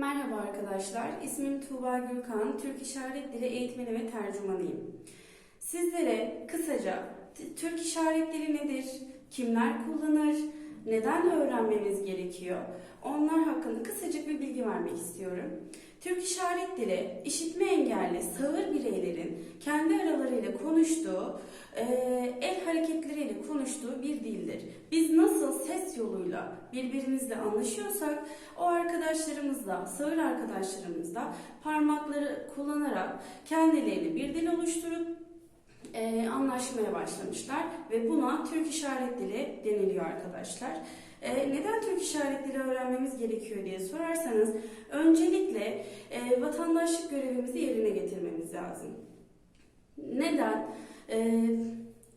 Merhaba arkadaşlar, ismim Tuğba Gürkan, Türk İşaret Dili eğitmeni ve tercümanıyım. Sizlere kısaca Türk İşaret Dili nedir, kimler kullanır, neden öğrenmemiz gerekiyor, onlar hakkında kısacık bir bilgi vermek istiyorum. Türk İşaret Dili, işitme engelli sağır bireylerin kendi aralarıyla konuştuğu, e, el hareketleriyle konuştuğu bir dildir. Biz nasıl ses yoluyla birbirimizle anlaşıyorsak, o arkadaşlarımızla, sağır arkadaşlarımızla parmakları kullanarak kendilerini bir dil oluşturup e, anlaşmaya başlamışlar ve buna Türk İşaret Dili deniliyor arkadaşlar. E, neden Türk İşaret Dili öğrenmemiz gerekiyor diye sorarsanız öncelikle e, vatandaşlık görevimizi yerine getirmemiz lazım. Neden? E,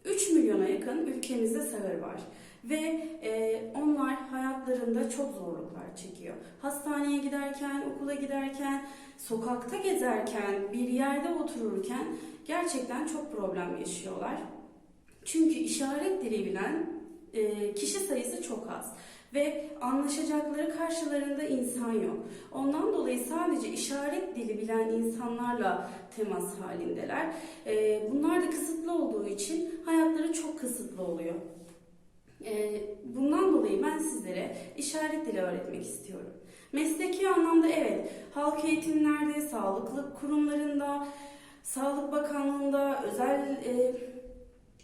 3 milyona yakın ülkemizde sağır var ve e, onlar hayatlarında çok zorluklar çekiyor. Hastaneye giderken, okula giderken, sokakta gezerken, bir yerde otururken gerçekten çok problem yaşıyorlar. Çünkü işaret dili bilen e, kişi sayısı çok az ve anlaşacakları karşılarında insan yok. Ondan dolayı sadece işaret dili bilen insanlarla temas halindeler. E, bunlar da kısıtlı olduğu için hayatları çok kısıtlı oluyor. E, bundan dolayı ben sizlere işaret dili öğretmek istiyorum. Mesleki anlamda evet, halk eğitimlerde, sağlıklı kurumlarında, Sağlık Bakanlığı'nda, özel e,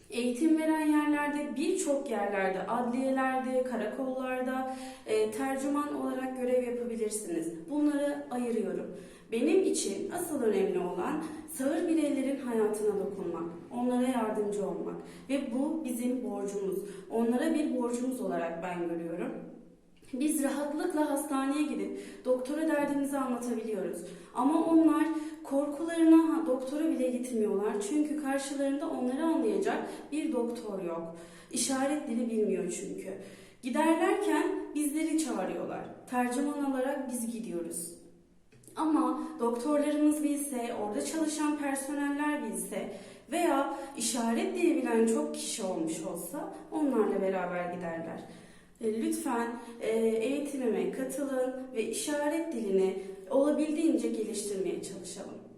eğitim veren yerlerde, birçok yerlerde, adliyelerde, karakollarda e, tercüman olarak görev yapabilirsiniz. Bunları ayırıyorum. Benim için asıl önemli olan sağır bireylerin hayatına dokunmak, onlara yardımcı olmak ve bu bizim borcumuz. Onlara bir borcumuz olarak ben görüyorum. Biz rahatlıkla hastaneye gidip doktora derdimizi anlatabiliyoruz. Ama onlar korkularına doktora bile gitmiyorlar. Çünkü karşılarında onları anlayacak bir doktor yok. İşaret dili bilmiyor çünkü. Giderlerken bizleri çağırıyorlar. Tercüman olarak biz gidiyoruz. Doktorlarımız bilse, orada çalışan personeller bilse veya işaret dili bilen çok kişi olmuş olsa onlarla beraber giderler. E, Lütfen e, eğitimime katılın ve işaret dilini olabildiğince geliştirmeye çalışalım.